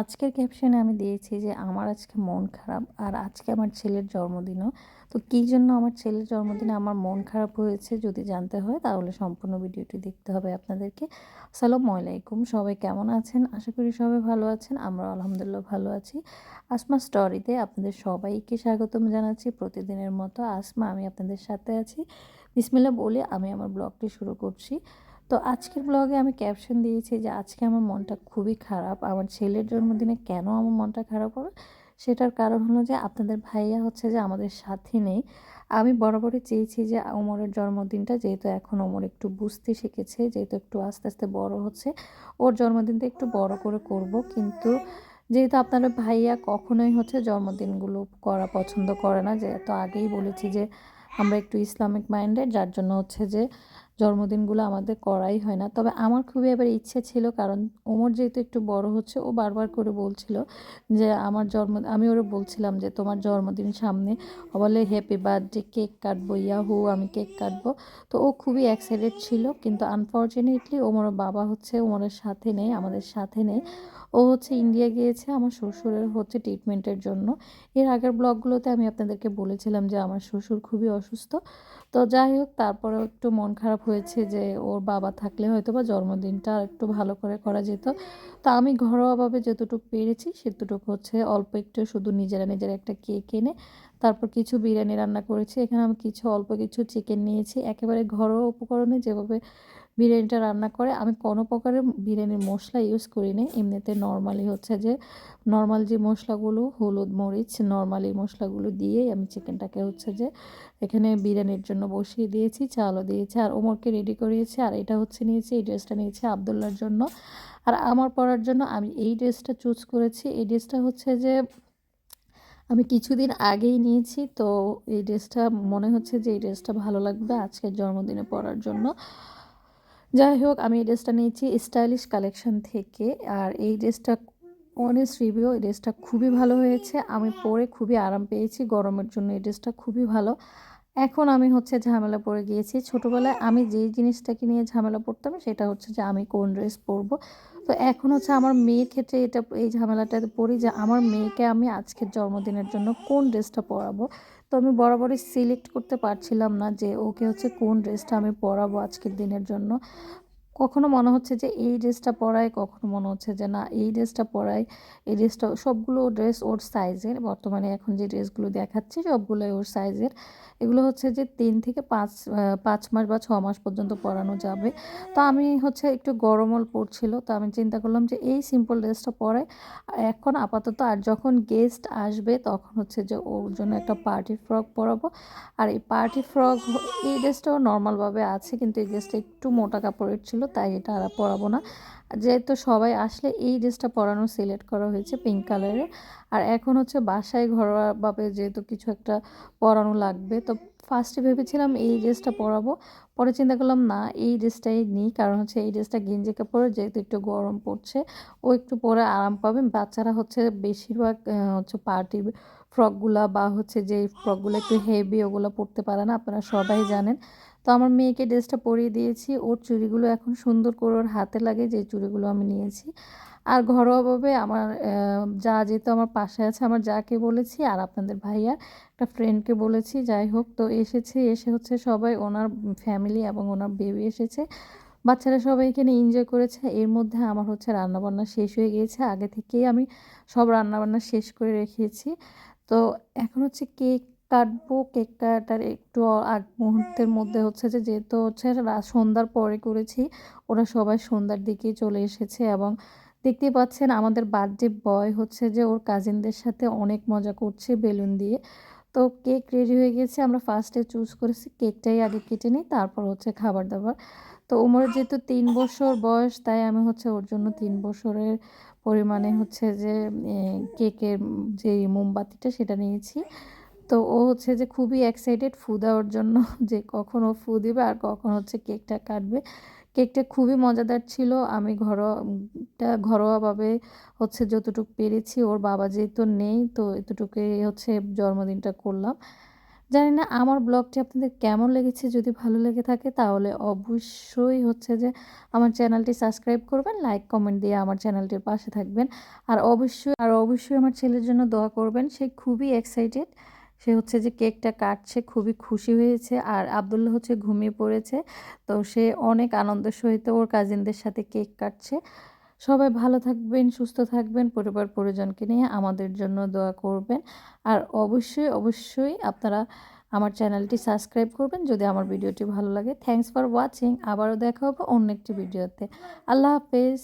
আজকের ক্যাপশনে আমি দিয়েছি যে, আমার আজকে মন খারাপ আর আজকে আমার ছেলের জন্মদিনও। তো কী জন্য আমার ছেলের জন্মদিনে আমার মন খারাপ হয়েছে যদি জানতে হয়, তাহলে সম্পূর্ণ ভিডিওটি দেখতে হবে আপনাদেরকে। আসসালামু আলাইকুম, সবাই কেমন আছেন? আশা করি সবাই ভালো আছেন আমরা আলহামদুলিল্লাহ ভালো আছি। আসমা স্টোরিতে আপনাদের সবাইকে স্বাগতম জানাচ্ছি। প্রতিদিনের মতো আসমা, আমি আপনাদের সাথে আছি। বিসমিল্লা বলে আমি আমার ব্লগটি শুরু করছি। তো আজকের ব্লগে আমি ক্যাপশন দিয়েছি যে আজকে আমার মনটা খুবই খারাপ। আমার ছেলের জন্মদিনে কেন আমার মনটা খারাপ হবে? সেটার কারণ হলো যে আপনাদের ভাইয়া হচ্ছে যে আমাদের সাথে নেই। আমি বরাবরই চেয়েছি যে ওমরের জন্মদিনটা, যেহেতু এখন ওমর একটু বুঝতে শিখেছে, যেহেতু একটু আস্তে আস্তে বড় হচ্ছে, ওর জন্মদিনটা একটু বড় করে করব। কিন্তু যেহেতু আপনারা ভাইয়া কখনোই হচ্ছে জন্মদিনগুলো করা পছন্দ করে না, যে তো আগেই বলেছি যে আমরা একটু ইসলামিক মাইন্ডেড যার জন্য হচ্ছে যে জন্মদিনগুলো আমাদের করাই হয় না। তবে আমার খুবই এবার ইচ্ছে ছিল, কারণ ওমর যেহেতু একটু বড় হচ্ছে, ও বারবার করে বলছিল যে আমার জন্ম, আমি ওরা বলছিলাম যে তোমার জন্মদিন সামনে বলে হ্যাপি বার্থডে কেক কাটবো, ইয়াহু, আমি কেক কাটবো। তো ও খুবই এক্সাইটেড ছিল, কিন্তু আনফর্চুনেটলি ওমর বাবা হচ্ছে, ওমরের সাথে নেই, আমাদের সাথে নেই। ও হচ্ছে ইন্ডিয়া গিয়েছে আমার শ্বশুরের হচ্ছে ট্রিটমেন্টের জন্য। এর আগের ব্লগগুলোতে আমি আপনাদেরকে বলেছিলাম যে আমার শ্বশুর খুবই অসুস্থ। তো যাই হোক তারপরেও একটু মন খারাপ হয়েছে যে ওর বাবা থাকলে হয়তো বা জন্মদিনটা একটু ভালো করে করা যেত। তা আমি ঘরোয়াভাবে যতটুকু পেরেছি, সেতটুকু হচ্ছে অল্প একটু শুধু নিজেরা নিজেরা একটা কেক এনে, তারপর কিছু বিরিয়ানি রান্না করেছি। এখানে আমি কিছু, অল্প কিছু চিকেন নিয়েছি। একেবারে ঘরোয়া উপকরণে যেভাবে বিরিয়ানিটা রান্না করে, আমি কোনো প্রকারের বিরিয়ানির মশলা ইউজ করি না এমনিতে নর্মালি হচ্ছে যে নর্মাল যে মশলাগুলো, হলুদ মরিচ নর্মালি মশলাগুলো দিয়েই আমি চিকেনটাকে হচ্ছে যে, এখানে বিরিয়ানির জন্য বসিয়ে দিয়েছি, চালও দিয়েছি, আর ওমরকে রেডি করিয়েছি, আর এটা হচ্ছে নিয়েছি, এই ড্রেসটা নিয়েছি আবদুল্লার জন্য। আর আমার পরার জন্য আমি এই ড্রেসটা চুজ করেছি, এই ড্রেসটা হচ্ছে যে, আমি কিছুদিন আগেই নিয়েছি, তো এই ড্রেসটা মনে হচ্ছে যে, এই ড্রেসটা ভালো লাগবে আজকের জন্মদিনে পরার জন্য। যাই হোক, আমি এই ড্রেসটা নিয়েছি স্টাইলিশ কালেকশন থেকে। আর এই ড্রেসটা অনেস্ট রিভিউ এই ড্রেসটা খুবই ভালো হয়েছে। আমি পরে খুবই আরাম পেয়েছি। গরমের জন্য এই ড্রেসটা খুবই ভালো। এখন আমি হচ্ছে ঝামেলা পড়ে গিয়েছি। ছোটোবেলায় আমি যেই জিনিসটাকে নিয়ে ঝামেলা পড়তাম, সেটা হচ্ছে যে আমি কোন ড্রেস পরবো। তো এখন হচ্ছে আমার মেয়ের ক্ষেত্রে এটা, এই ঝামেলাটাতে পড়ি যে আমার মেয়েকে আমি আজকের জন্মদিনের জন্য কোন ড্রেসটা পরাবো? তো আমি বরাবরই সিলেক্ট করতে পারছিলাম না যে ওকে হচ্ছে কোন ড্রেসটা আমি পরাবো আজকের দিনের জন্য। কখনো মনে হচ্ছে যে এই ড্রেসটা পরায় কখনো মনে হচ্ছে যে না, এই ড্রেসটা পরায় এই ড্রেসটা, সবগুলো ড্রেস ওর সাইজের বর্তমানে এখন যে ড্রেসগুলো দেখাচ্ছি, সবগুলোই ওর সাইজের এগুলো হচ্ছে যে তিন থেকে পাঁচ পাঁচ মাস বা ছ মাস পর্যন্ত পরানো যাবে। তো আমি হচ্ছে একটু গরমল পড়ছিল তো আমি চিন্তা করলাম যে এই সিম্পল ড্রেসটা পরে এখন আপাতত আর যখন গেস্ট আসবে, তখন হচ্ছে যে ওর জন্য একটা পার্টি ফ্রক পরাবো। আর এই পার্টি ফ্রক এই ড্রেসটাও নর্মালভাবে আছে, কিন্তু এই ড্রেসটা একটু মোটা কাপড়ের ছিল তাই এটা আর পরাবো না। যেহেতু সবাই আসলে এই ড্রেসটা পরানো সিলেক্ট করা হয়েছে পিঙ্ক কালারের আর এখন হচ্ছে বাসায় ঘরোয়াভাবে যেহেতু কিছু একটা পরানো লাগবে, তো ফার্স্টে ভেবেছিলাম এই ড্রেসটা পরাবো। পরে চিন্তা করলাম, না, এই ড্রেসটাই নিই, কারণ হচ্ছে এই ড্রেসটা গেঞ্জি কাপড়, যেহেতু একটু গরম পড়ছে, ও একটু পরে আরাম পাবে। বাচ্চারা হচ্ছে বেশিরভাগ হচ্ছে পার্টি ফ্রকগুলা বা হচ্ছে যে ফ্রকগুলো একটু হেভি ওগুলো পরতে পারে না, আপনারা সবাই জানেন। তো আমার মেয়েকে ড্রেসটা পরিয়ে দিয়েছি, ওর চুড়িগুলো এখন সুন্দর করে ওর হাতে লাগে যে চুড়িগুলো আমি নিয়েছি। আর ঘরোয়াভাবে আমার যা যেহেতু আমার পাশে আছে, আমার যাকে বলেছি আর আপনাদের ভাইয়া একটা ফ্রেন্ডকে বলেছি, যাই হোক, তো এসেছে, এসে হচ্ছে সবাই ওনার ফ্যামিলি এবং ওনার বেবি এসেছে। বাচ্চারা সবাই এখানে এনজয় করেছে। এর মধ্যে আমার হচ্ছে রান্নাবান্না শেষ হয়ে গিয়েছে। আগে থেকেই আমি সব রান্নাবান্না শেষ করে রেখেছি। তো এখন হচ্ছে কেক কাটবো, কেক কাটার একটু আগ মুহূর্তের মধ্যে হচ্ছে যে, যেহেতু হচ্ছে সন্ধ্যার পরে করেছি, ওরা সবাই সন্ধ্যার দিকেই চলে এসেছে এবং দেখতেই পাচ্ছেন আমাদের বার্থডে বয় হচ্ছে যে, ওর কাজিনদের সাথে অনেক মজা করছে বেলুন দিয়ে। তো কেক রেডি হয়ে গেছে, আমরা ফার্স্টে চুজ করেছি, কেকটাই আগে কেটে নিই, তারপর হচ্ছে খাবার দাবার তো ওমরের যেহেতু তিন বছর বয়স, তাই আমি হচ্ছে ওর জন্য তিন বছরের পরিমাণে হচ্ছে যে কেকের যে মোমবাতিটা সেটা নিয়েছি। তো ও হচ্ছে যে খুবই এক্সাইটেড ফু দেওয়ার জন্য যে কখন ও ফু দিবে আর কখন হচ্ছে কেকটা কাটবে। কেকটা খুবই মজাদার ছিল। আমি ঘরোয়াটা ঘরোয়াভাবে হচ্ছে যতটুকু পেরেছি, ওর বাবা যেহেতু নেই, তো এতটুকুই হচ্ছে জন্মদিনটা করলাম। জানি না আমার ব্লগটি আপনাদের কেমন লেগেছে, যদি ভালো লেগে থাকে তাহলে অবশ্যই হচ্ছে যে আমার চ্যানেলটি সাবস্ক্রাইব করবেন, লাইক, কমেন্ট দিয়ে আমার চ্যানেলটির পাশে থাকবেন। আর অবশ্যই আর অবশ্যই আমার ছেলের জন্য দোয়া করবেন, সে খুবই এক্সাইটেড সে হচ্ছে যে কেকটা কাটছে, খুবই খুশি হয়েছে আর আবদুল্লাহ হচ্ছে ঘুমিয়ে পড়েছে, তো সে অনেক আনন্দের সহিত ওর কাজিনদের সাথে কেক কাটছে। সবাই ভালো থাকবেন, সুস্থ থাকবেন, পরিবার পরিজনকে নিয়ে আমাদের জন্য দোয়া করবেন। আর অবশ্যই অবশ্যই আপনারা আমার চ্যানেলটি সাবস্ক্রাইব করবেন যদি আমার ভিডিওটি ভালো লাগে। থ্যাংকস ফর ওয়াচিং আবারও দেখা হবে অন্য একটি ভিডিওতে। আল্লাহ হাফেজ।